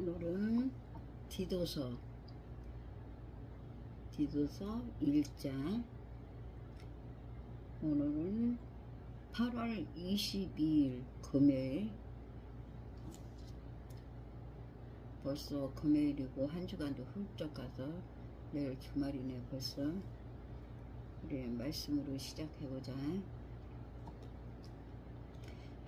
오늘은 디도서. 디도서 1장. 오늘은 8월 22일 금요일. 벌써 금요일이고 한 주간도 훌쩍 가서 내일 주말이네 벌써. 우리 말씀으로 시작해보자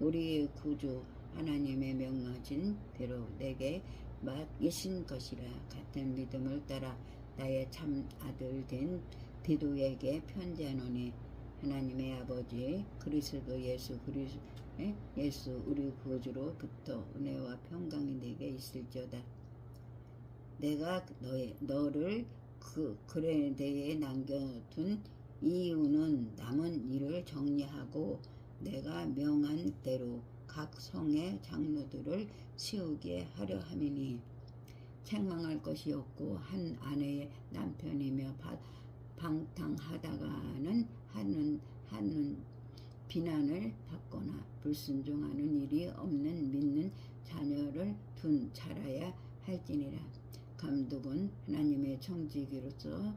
우리의 구주 하나님의 명하신 대로 내게 맡기신 것이라 같은 믿음을 따라 나의 참 아들 된 디도에게 편지하노니 하나님의 아버지 그리스도 예수 그리스 에? 예수 우리 구주로부터 은혜와 평강이 내게 있을지어다. 내가 너의 너를 그 그레데에 남겨둔 이유는 남은 일을 정리하고 내가 명한 대로 각 성의 장로들을 세우게 하려 함이니 책망할 것이 없고 한 아내의 남편이며 바, 방탕하다가는 하는 하는 비난을 받거나 불순종하는 일이 없는 믿는 자녀를 둔 자라야 할지니라. 감독은 하나님의 청지기로서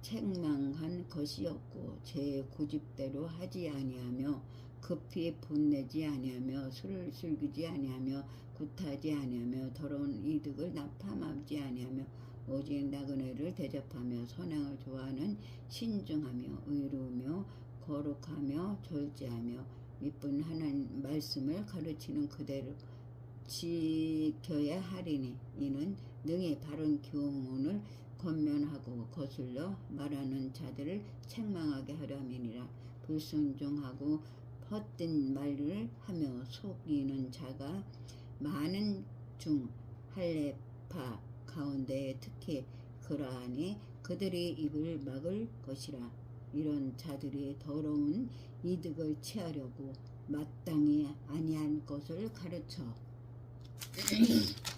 책망한 것이 없고 제 고집대로 하지 아니하며 급히 분내지 아니하며 술을 즐기지 아니하며 굿하지 아니하며 더러운 이득을 나탐하지 아니하며 오직 나그네를 대접하며 선행을 좋아하는 신중하며 의로우며 거룩하며 절제하며 미쁜 하나님 말씀을 가르치는 그대로 지켜야 하리니 이는 능히 바른 교훈을 권면하고 거슬러 말하는 자들을 책망하게 하려함이니라. 불순종하고 헛된 말을 하며 속이는 자가 많은 중 할례파 가운데 특히 그러하니 그들이 입을 막을 것이라 이런 자들이 더러운 이득을 취하려고 마땅히 아니한 것을 가르쳐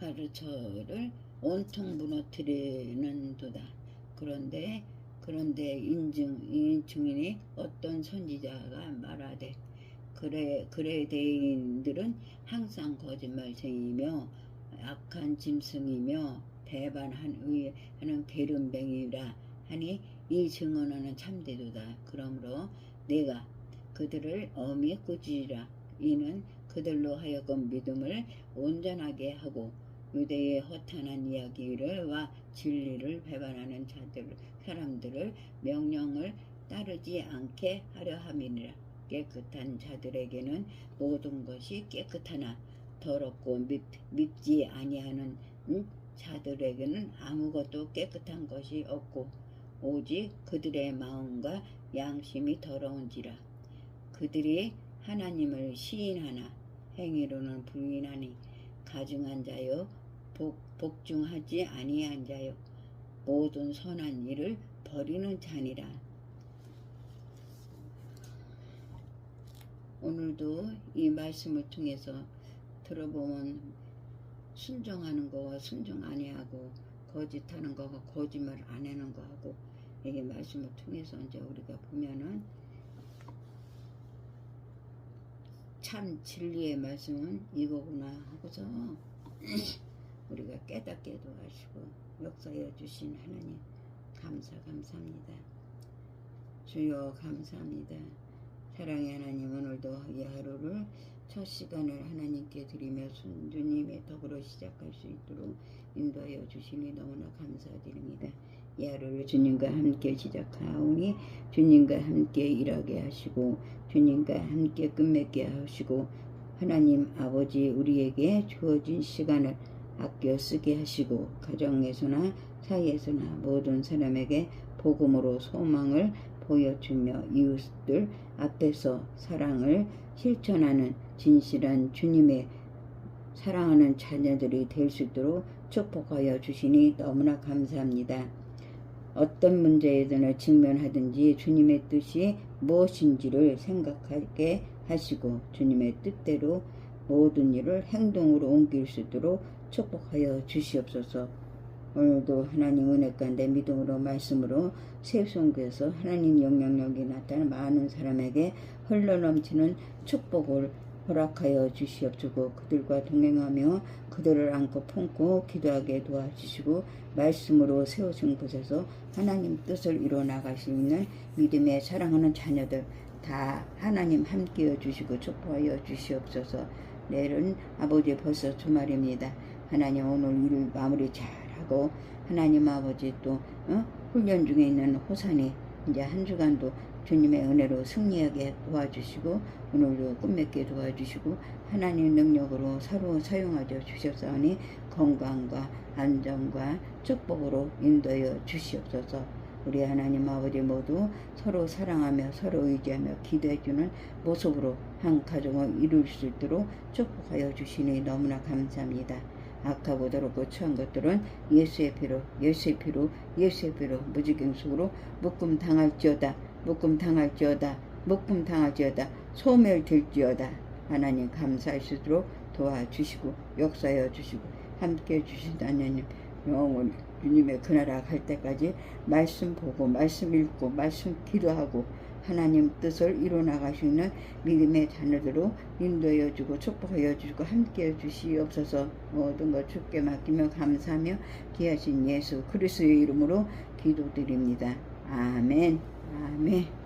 가르쳐를 온통 무너뜨리는 도다. 그런데 그런데 인증 인증인이 어떤 선지자가 말하되 그래 그레대인들은 항상 거짓말쟁이며 악한 짐승이며 배반한 의하는 게름뱅이라 하니 이 증언하는 참되도다. 그러므로 내가 그들을 엄히 꾸짖으라. 이는 그들로 하여금 믿음을 온전하게 하고 유대의 허탄한 이야기를 와 진리를 배반하는 자들 사람들을 명령을 따르지 않게 하려 함이니라. 깨끗한 자들에게는 모든 것이 깨끗하나 더럽고 밉, 밉지 아니하는 음, 자들에게는 아무것도 깨끗한 것이 없고 오직 그들의 마음과 양심이 더러운지라. 그들이 하나님을 시인하나 행위로는 부인하니 가증한 자여 복, 복중하지 아니한 자여 모든 선한 일을 버리는 자니라. 오늘도 이 말씀을 통해서 들어보면 순종하는 거와 순종 아니하고 거짓하는 거와 거짓말 안 하는 거하고 이게 말씀을 통해서 이제 우리가 보면은 참 진리의 말씀은 이거구나 하고서 우리가 깨닫게 도와주시고 역사해 주신 하나님 감사 감사합니다. 주여 감사합니다. 사랑의 하나님 오늘도 이 하루를 첫 시간을 하나님께 드리며 순주님의 덕으로 시작할 수 있도록 인도하여 주시니 너무나 감사드립니다. 이 하루를 주님과 함께 시작하오니 주님과 함께 일하게 하시고 주님과 함께 끝맺게 하시고 하나님 아버지 우리에게 주어진 시간을 아껴 쓰게 하시고 가정에서나 사이에서나 모든 사람에게 복음으로 소망을 보여주며 이웃들 앞에서 사랑을 실천하는 진실한 주님의 사랑하는 자녀들이 될 수 있도록 축복하여 주시니 너무나 감사합니다. 어떤 문제에든 직면하든지 주님의 뜻이 무엇인지를 생각하게 하시고 주님의 뜻대로 모든 일을 행동으로 옮길 수 있도록 축복하여 주시옵소서. 오늘도 하나님 은혜 가운데 믿음으로 말씀으로 세송교에서 하나님 영향력이 나타난 많은 사람에게 흘러넘치는 축복을 허락하여 주시옵시고 그들과 동행하며 그들을 안고 품고 기도하게 도와주시고 말씀으로 세우신 곳에서 하나님 뜻을 이루어 나갈 수 있는 믿음의 사랑하는 자녀들 다 하나님 함께해 주시고 축복하여 주시옵소서 내일은 아버지 벌써 주말입니다 하나님 오늘 일 마무리 잘하고 하나님 아버지 또 어? 훈련 중에 있는 호산이 이제 한 주간도 주님의 은혜로 승리하게 도와주시고 오늘도 꿈맺게 도와주시고 하나님 능력으로 서로 사용하여 주셨사오니 건강과 안정과 축복으로 인도하여 주시옵소서 우리 하나님 아버지 모두 서로 사랑하며 서로 의지하며 기도해주는 모습으로 한 가정을 이룰 수 있도록 축복하여 주시니 너무나 감사합니다. 악하고 더럽고 처한 것들은 예수의 피로 예수의 피로 예수의 피로 무지경속으로 묶음 당할지어다 묶음 당할지어다 묶음 당할지어다 소멸될지어다. 하나님 감사할 수 있도록 도와주시고 역사하여 주시고 함께 해주신 하나님 영원히 주님의 그 나라 갈 때까지 말씀 보고 말씀 읽고 말씀 기도하고 하나님 뜻을 있는 믿음의 자녀들로 인도하여 주고 축복하여 주시고 함께 해 주시옵소서. 모든 것 주께 맡기며 감사하며 귀하신 예수 그리스도의 이름으로 기도드립니다. 아멘. 아멘